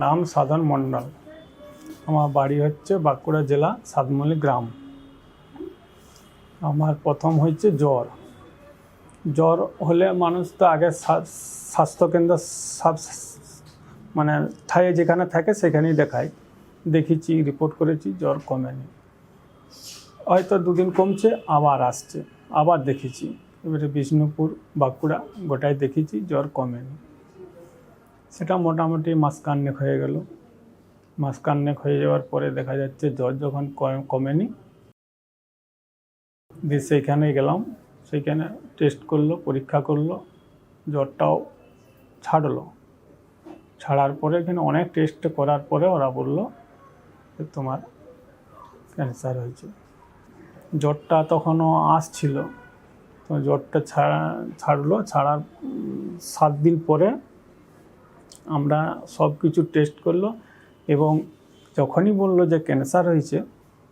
নাম সাধন মণ্ডল। আমার বাড়ি হচ্ছে বাঁকুড়া জেলা সাতমলি গ্রাম। আমার প্রথম হচ্ছে জ্বর। জ্বর হলে মানুষ তো আগে স্বা- স্বাস্থ্যকেন্দ্র সাব মানে ঠায়ে যেখানে থাকে সেখানেই দেখায়। দেখেছি রিপোর্ট করেছি, জ্বর কমেনি। হয়তো দুদিন কমছে, আবার আসছে। আবার দেখেছি এবারে বিষ্ণুপুর, বাঁকুড়া, গোটায় দেখেছি জ্বর কমেনি। সেটা মোটামুটি মাসকান্নেক হয়ে গেল। মাসকান্নেক হয়ে যাওয়ার পরে দেখা যাচ্ছে জ্বর যখন কমেনি, দিয়ে সেইখানে গেলাম। সেইখানে টেস্ট করল, পরীক্ষা করল, জ্বরটাও ছাড়লো। ছাড়ার পরে এখানে অনেক টেস্ট করার পরে ওরা বলল যে তোমার ক্যান্সার হয়েছে। জ্বরটা তখনও আসছিল। তো জ্বরটা ছাড়া ছাড়লো। ছাড়ার সাত দিন পরে আমরা সব কিছু টেস্ট করল এবং যখনই বলল যে ক্যান্সার হয়েছে,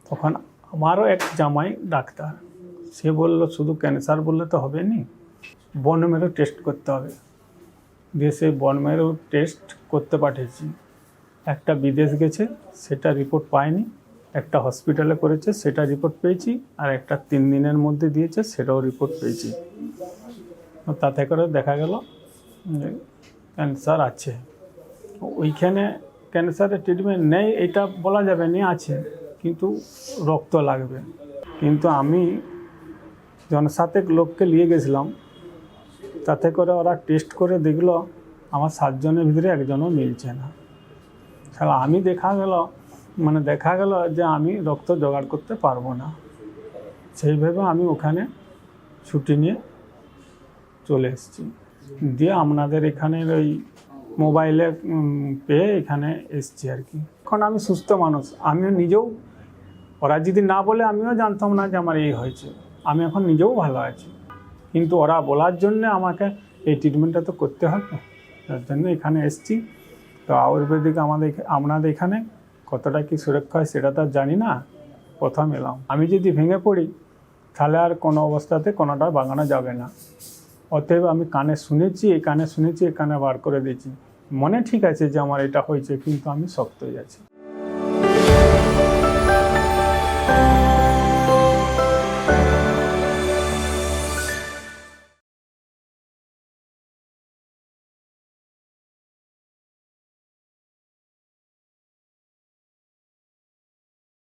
তখন আমারও এক জামাই ডাক্তার। সে বলল, শুধু ক্যান্সার বললে তো হবে নি বন মেরো টেস্ট করতে হবে। দিয়ে বন মেরো টেস্ট করতে পাঠিয়েছি। একটা বিদেশ গেছে, সেটা রিপোর্ট পায়নি, একটা হসপিটালে করেছে, সেটা রিপোর্ট পেয়েছি, আর একটা তিন দিনের মধ্যে দিয়েছে, সেটাও রিপোর্ট পেয়েছি। তাতে করে দেখা গেল ক্যান্সার আছে। ওইখানে ক্যান্সারের ট্রিটমেন্ট নেই, এটা বলা যাবে না আছে, কিন্তু রক্ত লাগবে। কিন্তু আমি জনসাতেক লোককে নিয়ে গেছিলাম, তাতে করে ওরা টেস্ট করে দেখল আমার সাতজনের ভিতরে একজনও মিলছে না। তাহলে আমি দেখা গেল মানে দেখা গেল যে আমি রক্ত জোগাড় করতে পারব না। সেইভাবে আমি ওখানে ছুটি নিয়ে চলে এসেছি। দিয়ে আপনাদের এখানের ওই মোবাইলে পেয়ে এখানে এসছি আর কি। এখন আমি সুস্থ মানুষ। আমিও নিজেও, ওরা যদি না বলে আমিও জানতাম না যে আমার এই হয়েছে। আমি এখন নিজেও ভালো আছি। কিন্তু ওরা বলার জন্যে আমাকে এই ট্রিটমেন্টটা তো করতে হবে। তার জন্য এখানে এসছি। তো আয়ুর্বেদিক আমাদের আপনাদের এখানে কতটা কি সুরক্ষা হয় সেটা তো জানি না। প্রথম এলাম। আমি যদি ভেঙে পড়ি, তাহলে আর কোনো অবস্থাতে কোনোটা বাগানো যাবে না। অতএব আমি কানে শুনেছি, এই কানে শুনেছি, এই কানে বার করে দিয়েছি। মনে ঠিক আছে যে আমার এটা হয়েছে, কিন্তু আমি শক্ত হয়ে আছি